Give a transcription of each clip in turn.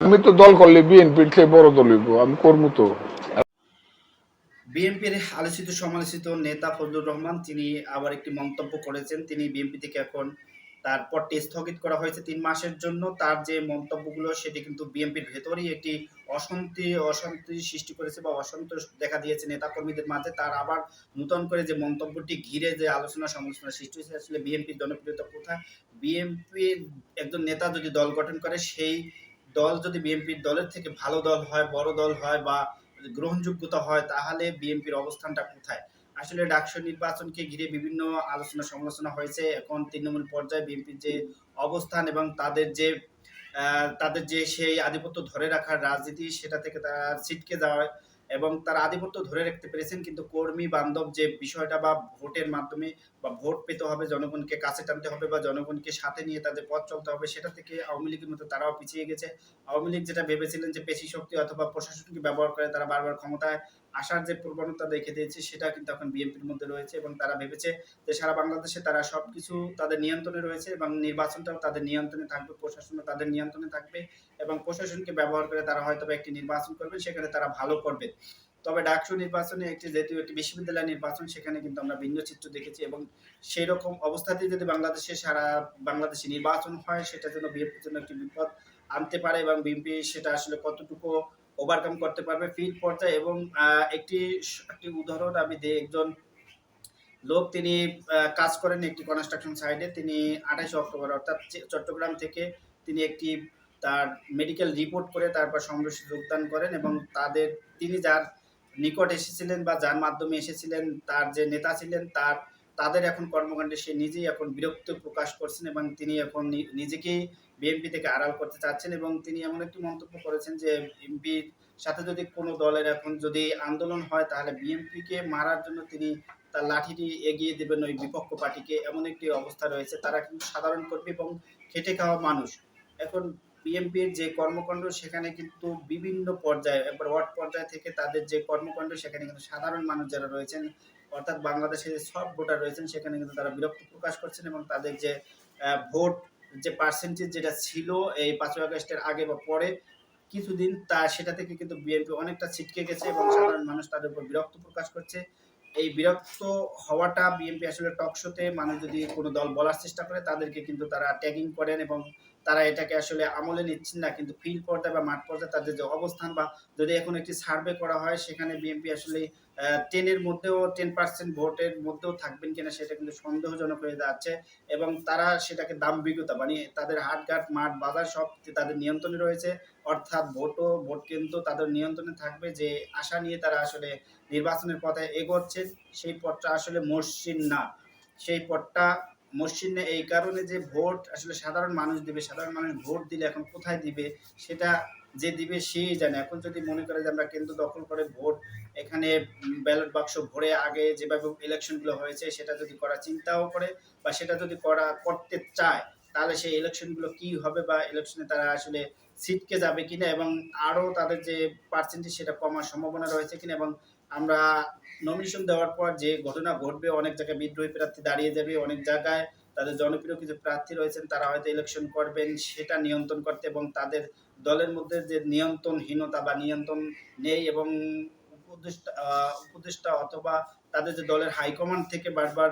আমি তো দল করলে বড় দল আমি করব তো। বিএনপির আলোচিত সমালোচিত নেতা ফজলুর রহমান, তিনি আবার একটি মন্তব্য করেছেন। তিনি বিএনপি থেকে এখন তার স্থগিত করা হয়েছে তিন মাসের জন্য। তার যে মন্তব্যগুলো, সেটি কিন্তু বিএনপির একটি অশান্তি অশান্তি সৃষ্টি করেছে বা অসন্তোষ দেখা দিয়েছে নেতাকর্মীদের মাঝে। তার আবার নূতন করে যে মন্তব্যটি ঘিরে যে আলোচনা সমালোচনা সৃষ্টি হয়েছে, আসলে বিএনপির জনপ্রিয়তা কোথায়? বিএনপির একজন নেতা যদি দল গঠন করে, সেই দল যদি বিএনপির দলের থেকে ভালো দল হয়, বড় দল হয় বা গ্রহণযোগ্যতা হয়, তাহলে বিএনপির অবস্থানটা কোথায়? আসলে ডাকসু নির্বাচনকে ঘিরে বিভিন্ন আলোচনা সমালোচনা হয়েছে। এখন তৃণমূল পর্যায়ে বিএনপির যে অবস্থান এবং তাদের যে তাদের যে সেই আধিপত্য ধরে রাখার রাজনীতি, সেটা থেকে তারা ছিটকে যাওয়া এবং তারা আধিপত্য ধরে রাখতে পেরেছেন। কিন্তু কর্মী বান্ধব যে বিষয়টা বা ভোটের মাধ্যমে বা ভোট পেতে হবে, জনগণকে কাছে টানতে হবে বা জনগণকে সাথে নিয়ে তাদের পথ চলতে হবে, সেটা থেকে আওয়ামী লীগের মতো তারাও পিছিয়ে গেছে। আওয়ামী লীগ যেটা ভেবেছিলেন যে পেশি শক্তি অথবা প্রশাসনকে ব্যবহার করে তারা বারবার ক্ষমতায় আসার যে প্রবণতা দেখে দিয়েছে, সেটা কিন্তু এখন বিএনপির মধ্যে রয়েছে এবং তারা ভেবেছে যে সারা বাংলাদেশে তারা সবকিছু তাদের নিয়ন্ত্রণে রয়েছে এবং নির্বাচনটাও তাদের নিয়ন্ত্রণে থাকবে, প্রশাসনও তাদের নিয়ন্ত্রণে থাকবে এবং প্রশাসনকে ব্যবহার করে তারা হয়তো একটি নির্বাচন করবে সেখানে তারা ভালো করবে তবে ডাকসু নির্বাচনে একটি যেহেতু একটি বিশ্ববিদ্যালয় নির্বাচন, সেখানে কিন্তু আমরা ভিন্ন চিত্র দেখেছি এবং সেই রকম অবস্থাতে যদি বাংলাদেশে সারা বাংলাদেশে নির্বাচন হয়, সেটা যেন বিএনপির জন্য একটি বিপদ আনতে পারে এবং বিএনপি সেটা আসলে কতটুকু ওভারকাম করতে পারবে ফিল্ড পর্যায়ে এবং একটি একটি উদাহরণ আমি দিই, একজন লোক তিনি কাজ করেন একটি কনস্ট্রাকশন সাইডে তিনি আঠাশে অক্টোবর অর্থাৎ চট্টগ্রাম থেকে তিনি একটি তার মেডিকেল রিপোর্ট করে তারপর সংঘর্ষে যোগদান করেন এবং তাদের, তিনি যার নিকট এসেছিলেন বা যার মাধ্যমে এসেছিলেন, তার যে নেতা ছিলেন, তার, তাদের এখন কর্মকাণ্ডে, সে নিজেই এখন বিরক্ত প্রকাশ করছেন এবং তিনি এখন নিজেকেই বিএনপি থেকে আড়াল করতে চাচ্ছেন এবং তিনি এমন একটি মন্তব্য করেছেন যে বিএনপির সাথে যদি কোনো দলের এখন যদি আন্দোলন হয়, তাহলে বিএনপিকে মারার জন্য তিনি তার লাঠিটি এগিয়ে দেবেন ওই বিপক্ষ পার্টিকে। এমন একটি অবস্থা রয়েছে। তারা কিন্তু সাধারণ কর্মী এবং খেটে খাওয়া মানুষ। এখন বিএনপির যে কর্মকাণ্ড, সেখানে কিন্তু বিভিন্ন পর্যায়ে, একবার ওয়ার্ড পর্যায় থেকে তাদের যে কর্মকাণ্ড, সেখানে কিন্তু সাধারণ মানুষ যারা রয়েছেন, অর্থাৎ বাংলাদেশের সব ভোটার রয়েছেন, সেখানে কিন্তু তারা বিরক্তি প্রকাশ করছেন এবং তাদের যে ভোট যে পার্সেন্টেজ যেটা ছিল এই পাঁচই আগস্টের আগে বা পরে, কিছুদিন তা, সেটা থেকে কিন্তু বিএনপি অনেকটা ছিটকে গেছে এবং সাধারণ মানুষ তাদের উপর বিরক্ত প্রকাশ করছে। এই বিরক্ত হওয়াটা বিএনপি আসলে টক শোতে মানুষ যদি কোনো দল বলার চেষ্টা করে, তাদেরকে কিন্তু তারা ট্যাগিং করেন এবং তারা এটাকে আসলে আমলে নিচ্ছেন না, কিন্তু ফিল্ড পর্যায়ে বা মাঠ পর্যায়ে তাদের যে অবস্থান বা যদি এখন একটি সার্ভে করা হয়, সেখানে বিএনপি আসলে টেনের মধ্যেও টেন পার্সেন্ট ভোটের মধ্যেও থাকবেন কিনা সেটা কিন্তু সন্দেহজনক হয়ে যাচ্ছে এবং তারা সেটাকে দাম্ভিকতা মানে তাদের হাটঘাট, মাঠ, বাজার সব তাদের নিয়ন্ত্রণে রয়েছে। অর্থাৎ ভোটও, ভোট কিন্তু তাদের নিয়ন্ত্রণে থাকবে যে আশা নিয়ে তারা আসলে নির্বাচনের পথে এগোচ্ছে। সেই পথটা আসলে মসৃণ না। সেই পথটা মসৃণ এই কারণে যে ভোট আসলে সাধারণ মানুষ দিবে, সাধারণ মানুষ ভোট দিলে এখন কোথায় দিবে, সেটা যে দিবে সেই জানে। এখন যদি মনে করে যে আমরা কেন্দ্র দখল করে ভোট, এখানে ব্যালট বাক্স ভরে আগে যেভাবে ইলেকশনগুলো হয়েছে, সেটা যদি করার চিন্তাও করে বা সেটা যদি করা, করতে চায়, তাহলে সেই ইলেকশনগুলো কি হবে বা ইলেকশনে তারা আসলে সিটকে যাবে কিনা এবং আরও তাদের যে পার্সেন্টেজ সেটা কমার সম্ভাবনা রয়েছে কিনা এবং আমরা নমিনেশন দেওয়ার পর যে ঘটনা ঘটবে, অনেক জায়গায় বিদ্রোহী প্রার্থী দাঁড়িয়ে যাবে, অনেক জায়গায় তাদের জনপ্রিয় কিছু প্রার্থী রয়েছেন, তারা হয়তো ইলেকশন করবেন, সেটা নিয়ন্ত্রণ করতে এবং তাদের দলের মধ্যে যে নিয়ন্ত্রণহীনতা বা নিয়ন্ত্রণ নেই এবং উপদেষ্টা উপদেষ্টা অথবা তাদের যে দলের হাইকমান্ড থেকে বারবার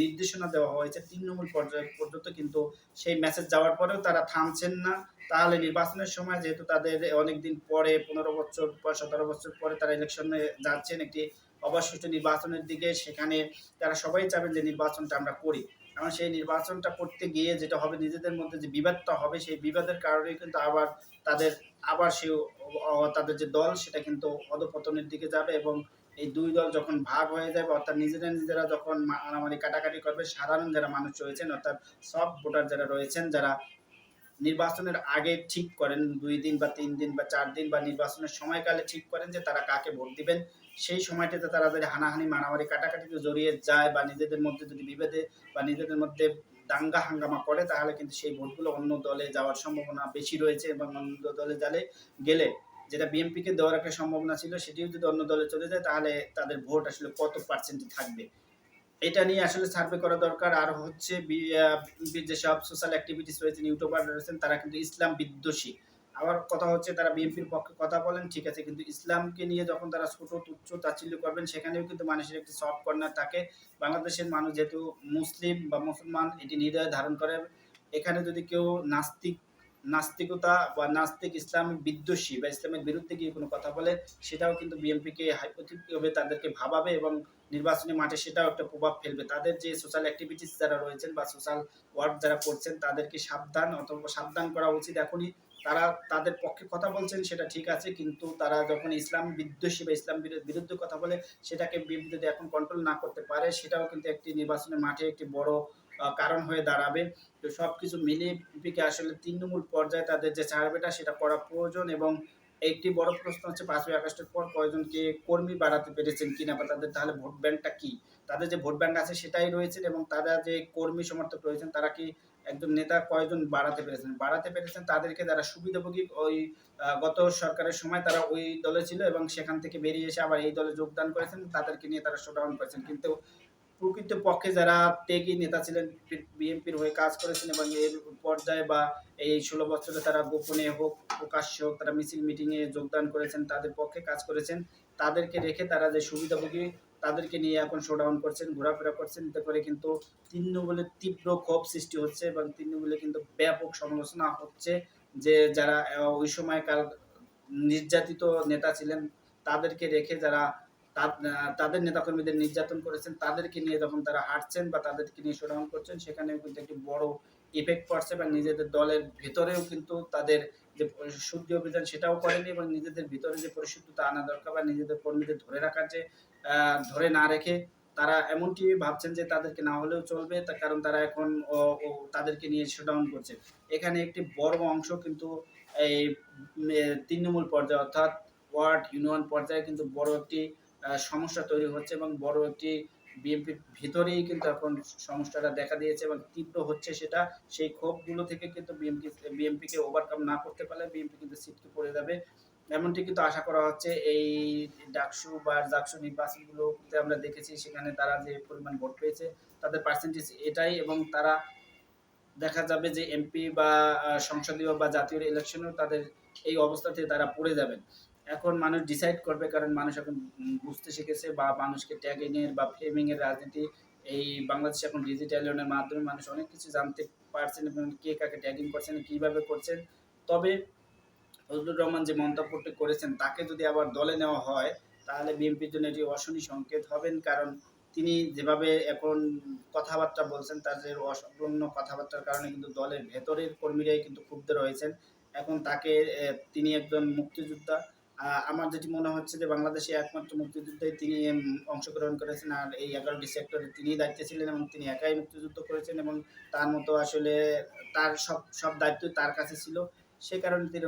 নির্দেশনা দেওয়া হয়েছে, তৃণমূল পর্যায়ে পর্যন্ত কিন্তু সেই মেসেজ যাওয়ার পরেও তারা থামছেন না। তাহলে নির্বাচনের সময় যেহেতু তাদের অনেকদিন পরে পনেরো বছর পর সতেরো বছর পরে তারা ইলেকশনে যাচ্ছেন একটি অবশিষ্ট নির্বাচনের দিকে, সেখানে তারা সবাই চাবেন যে নির্বাচনটা আমরা করি। কারণ সেই নির্বাচনটা করতে গিয়ে যেটা হবে, নিজেদের মধ্যে যে বিবাদটা হবে, সেই বিবাদের কারণে কিন্তু আবার তাদের, আবার সে তাদের যে দল, সেটা কিন্তু অধপতনের দিকে যাবে এবং এই দুই দল যখন ভাগ হয়ে যাবে, অর্থাৎ নিজেরা নিজেরা যখন মারামারি কাটাকাটি করবে, সাধারণ যারা মানুষ রয়েছেন, অর্থাৎ সব ভোটার যারা রয়েছেন, যারা নির্বাচনের আগে ঠিক করেন, দুই দিন বা তিন দিন বা চার দিন বা নির্বাচনের সময়কালে ঠিক করেন যে তারা কাকে ভোট দিবেন। সেই সময়টাতে তারা যদি হানাহানি, মারামারি কাটাকাটিতে জড়িয়ে যায় বা নিজেদের মধ্যে যদি বিভেদে বা নিজেদের মধ্যে দাঙ্গা হাঙ্গামা করে, তাহলে কিন্তু সেই ভোটগুলো অন্য দলে যাওয়ার সম্ভাবনা বেশি রয়েছে এবং অন্য দলে জালে গেলে যেটা বিএনপিকে দেওয়ার একটা সম্ভাবনা ছিল, সেটিও যদি অন্য দলে চলে যায়, তাহলে তাদের ভোট আসলে কত পার্সেন্ট থাকবে? এটা নিয়ে আসলে সার্ভে করা দরকার। আর হচ্ছে যেসব সোশ্যাল অ্যাক্টিভিটিস রয়েছেন ইউটিউবার রয়েছেন, তারা কিন্তু ইসলাম বিদ্বেষী। আবার কথা হচ্ছে তারা বিএনপির পক্ষে কথা বলেন, ঠিক আছে, কিন্তু ইসলামকে নিয়ে যখন তারা ছোট তুচ্ছ তাচ্ছিল্য করবেন, সেখানেও কিন্তু মানুষের একটি সফট কর্নার থাকে। বাংলাদেশের মানুষ যেহেতু মুসলিম বা মুসলমান, এটি হৃদয়ে ধারণ করে। এখানে যদি কেউ নাস্তিক, নাস্তিকতা বা নাস্তিক ইসলাম বিদ্বেষী বা ইসলামের বিরুদ্ধে গিয়ে কোনো কথা বলে, সেটাও কিন্তু বিএনপিকে হাইপোথিকভাবে তাদেরকে ভাবাবে এবং নির্বাচনী মাঠে সেটাও একটা প্রভাব ফেলবে। তাদের যে সোশ্যাল অ্যাক্টিভিটিস যারা রয়েছেন বা সোশ্যাল ওয়ার্ক যারা করছেন, তাদেরকে সাবধান অথবা সাবধান করা উচিত এখনই। তারা, তাদের পক্ষে কথা বলছেন সেটা ঠিক আছে, কিন্তু তারা যখন ইসলাম বিদ্বেষী বা ইসলাম বিরো- বিরুদ্ধে কথা বলে, সেটাকে যদি এখন কন্ট্রোল না করতে পারে, সেটাও কিন্তু একটি নির্বাচনের মাঠে একটি বড় কারণ হয়ে দাঁড়াবে। তো সব কিছু মিলিয়ে আসলে তৃণমূল পর্যায়ে তাদের যে সার্ভেটা সেটা করা প্রয়োজন এবং একটি বড় প্রশ্ন হচ্ছে, পাঁচই আগস্টের পর কয়জনকে কর্মী বাড়াতে পেরেছেন কিনা বা তাদের তাহলে ভোট ব্যাংকটা কি? তাদের যে ভোট ব্যাংক আছে সেটাই রয়েছে এবং তারা যে কর্মী সমর্থক রয়েছেন, তারা কি একজন নেতা কয়জন বাড়াতে পেরেছেন? বাড়াতে পেরেছেন তাদেরকে যারা সুবিধাভোগী ওই গত সরকারের সময় তারা ওই দলে ছিল এবং সেখান থেকে বেরিয়ে এসে আবার এই দলে যোগদান করেছেন, তাদেরকে নিয়ে তারা শোডাউন করেছেন। কিন্তু প্রকৃত পক্ষে যারা ত্যাগী নেতা ছিলেন, বিএনপির হয়ে কাজ করেছেন এবং এর পর্যায়ে বা এই ষোলো বছরে তারা গোপনে হোক, প্রকাশ্যে হোক, তারা মিছিল মিটিংয়ে যোগদান করেছেন, তাদের পক্ষে কাজ করেছেন, তাদেরকে রেখে তারা যে সুবিধাভোগী, তাদেরকে নিয়ে এখন শোডাউন করছেন, ঘোরাফেরা করছেন, এতে করে কিন্তু তৃণমূলের তীব্র ক্ষোভ সৃষ্টি হচ্ছে এবং তৃণমূলে কিন্তু ব্যাপক সমালোচনা হচ্ছে যে যারা ওই সময়কার নির্যাতিত নেতা ছিলেন, তাদেরকে রেখে যারা তাদের নেতাকর্মীদের নির্যাতন করেছেন, তাদেরকে নিয়ে যখন তারা হাঁটছেন বা তাদেরকে নিয়ে শোডাউন করছেন, সেখানেও কিন্তু একটি বড় ইফেক্ট পড়ছে এবং নিজেদের দলের ভেতরেও কিন্তু তাদের যে শুদ্ধি অভিযান সেটাও করেনি এবং নিজেদের ভিতরে যে পরিশুদ্ধতা আনা দরকার বা নিজেদের কর্মীদের ধরে রাখার যে ধরে না রেখে তারা এমনটি ভাবছেন যে তাদেরকে না হলেও চলবে তার কারণ তারা এখন তাদেরকে নিয়ে শোডাউন করছে। এখানে একটি বড় অংশ কিন্তু এই তৃণমূল পর্যায়ে অর্থাৎ ওয়ার্ড ইউনিয়ন পর্যায়ে কিন্তু বড় একটি সমস্যা তৈরি হচ্ছে এবং বড় একটি বিএনপির ভিতরেই কিন্তু এখন সমস্যাটা দেখা দিয়েছে এবং তীব্র হচ্ছে সেটা। সেই ক্ষোভগুলো থেকে কিন্তু বিএনপি, বিএনপিকে ওভারকাম না করতে পারলে বিএনপি কিন্তু সিটকে পড়ে যাবে। এমনটি কিন্তু আশা করা হচ্ছে। এই ডাকসু বা জাকসু নির্বাচনগুলোতে আমরা দেখেছি সেখানে তারা যে পরিমাণ ভোট পেয়েছে, তাদের পার্সেন্টেজ এটাই এবং তারা দেখা যাবে যে এমপি বা সংসদীয় বা জাতীয় ইলেকশনেও তাদের এই অবস্থাতে তারা পড়ে যাবেন। এখন মানুষ ডিসাইড করবে, কারণ মানুষ এখন বুঝতে শিখেছে বা মানুষকে ট্যাগিং এর বা ফ্রেমিং এর রাজনীতি, এই বাংলাদেশে এখন ডিজিটালের মাধ্যমে মানুষ অনেক কিছু জানতে পারছেন এবং কে কাকে ট্যাগিং করছেন, কীভাবে করছেন। তবে ফজলুর রহমান যে মন্তব্যটি করেছেন, তাকে যদি আবার দলে নেওয়া হয়, তাহলে বিএনপির জন্য এটি অশনি সংকেত হবেন, কারণ তিনি যেভাবে এখন কথাবার্তা বলছেন তাদের অসংলগ্ন কথাবার্তার কারণে কিন্তু দলের ভেতরের কর্মীরাই কিন্তু ক্ষুব্ধ রয়েছেন। এখন তাকে তিনি একজন মুক্তিযোদ্ধা। আমার যেটি মনে হচ্ছে যে বাংলাদেশে একমাত্র মুক্তিযুদ্ধে তিনি অংশগ্রহণ করেছেন আর এই এগারোটি সেক্টরে তিনি দায়িত্বে ছিলেন এবং তিনি একাই মুক্তিযুদ্ধ করেছেন এবং তার মতো আসলে তার সব সব দায়িত্ব তার কাছে ছিল। সে কারণে তিনি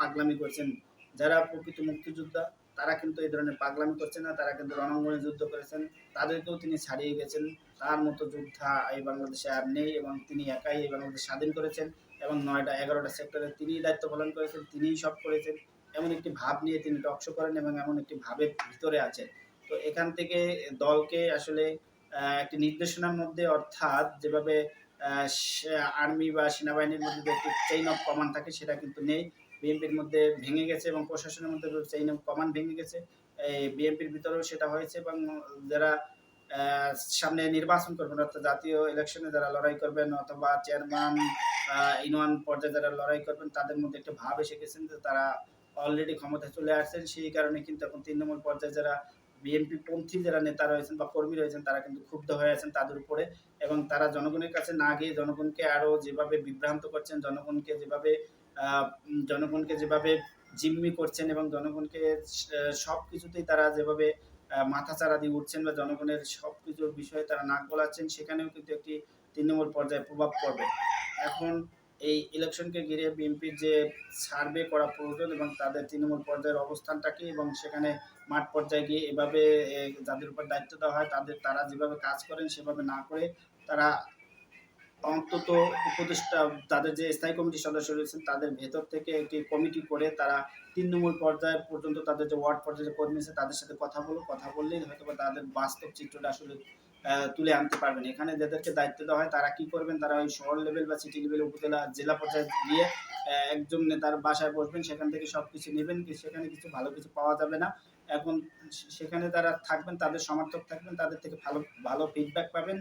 পাগলামি করছেন। যারা প্রকৃত মুক্তিযোদ্ধা, তারা কিন্তু এই ধরনের পাগলামি করছেন না, তারা কিন্তু রণাঙ্গনে যুদ্ধ করেছেন। তাদেরকেও তিনি ছাড়িয়ে গেছেন। তার মতো যোদ্ধা এই বাংলাদেশে আর নেই এবং তিনি একাই এই বাংলাদেশ স্বাধীন করেছেন এবং নয়টা, এগারোটা সেক্টরে তিনিই দায়িত্ব পালন করেছেন, তিনিই সব করেছেন। এমন একটি ভাব নিয়ে তিনি টকশো করেন এবং এমন একটি ভাবের ভিতরে আছেন। তো এখান থেকে দলকে আসলে একটি নির্দেশনার মধ্যে অর্থাৎ যেভাবে আর্মি বা সেনাবাহিনীর মধ্যে যে একটি চেইন অফ কমান্ড থাকে সেটা কিন্তু নেই। বিএনপির মধ্যে ভেঙে গেছে এবং প্রশাসনের মধ্যে চেইন অফ কমান্ড ভেঙে গেছে। বিএনপির ভিতরেও সেটা হয়েছে এবং যারা সামনে নির্বাচন করবেন, অর্থাৎ জাতীয় ইলেকশনে যারা লড়াই করবেন অথবা চেয়ারম্যান ইউনিয়ন পর্যায়ে যারা লড়াই করবেন, তাদের মধ্যে একটা ভাব এসে গেছেন যে তারা অলরেডি ক্ষমতায় চলে আসছেন সেই কারণে কিন্তু এখন তৃণমূল পর্যায়ে যারা বিএনপি পন্থী যারা নেতা রয়েছেন বা কর্মী রয়েছেন তারা কিন্তু ক্ষুব্ধ হয়ে আছেন তাদের উপরে এবং তারা জনগণের কাছে না গিয়ে জনগণকে আরও যেভাবে বিভ্রান্ত করছেন জনগণকে যেভাবে জনগণকে যেভাবে জিম্মি করছেন এবং জনগণকে সব কিছুতেই তারা যেভাবে আহ, মাথাচাড়া দিয়ে উঠছেন বা জনগণের সব কিছুর বিষয়ে তারা নাক গলাচ্ছেন সেখানেও কিন্তু একটি তৃণমূল পর্যায়ে প্রভাব পড়বে। এখন এই ইলেকশনকে ঘিরে বিএনপির যে সার্ভে করা প্রয়োজন এবং তাদের তৃণমূল পর্যায়ের অবস্থানটা কি এবং সেখানে মাঠ পর্যায়ে গিয়ে এভাবে যাদের উপর দায়িত্ব দেওয়া হয় তাদের, তারা যেভাবে কাজ করেন সেভাবে না করে তারা অন্তত উপদেষ্টা, তাদের যে স্থায়ী কমিটির সদস্য রয়েছেন তাদের ভেতর থেকে একটি কমিটি করে তারা তৃণমূল পর্যায় পর্যন্ত তাদের যে ওয়ার্ড পর্যায়ে কর্মী আছে তাদের সাথে কথা বলো কথা বললেই হয়তো তাদের বাস্তব চিত্রটা আসলে তুলে আনতে পারবেন। এখানে যাদেরকে দায়িত্ব দেওয়া হয়, তারা কি করবেন? তারা ওই শহর লেভেল বা সিটি লেভেল উপজেলা, জেলা পর্যায়ে গিয়ে একজন নেতার বাসায় বসবেন, সেখান থেকে সব কিছু নেবেন সেখানে কিছু ভালো কিছু পাওয়া যাবে না। এখন সেখানে তারা থাকবেন, তাদের সমর্থক থাকবেন, তাদের থেকে ভালো ভালো ফিডব্যাক পাবেন।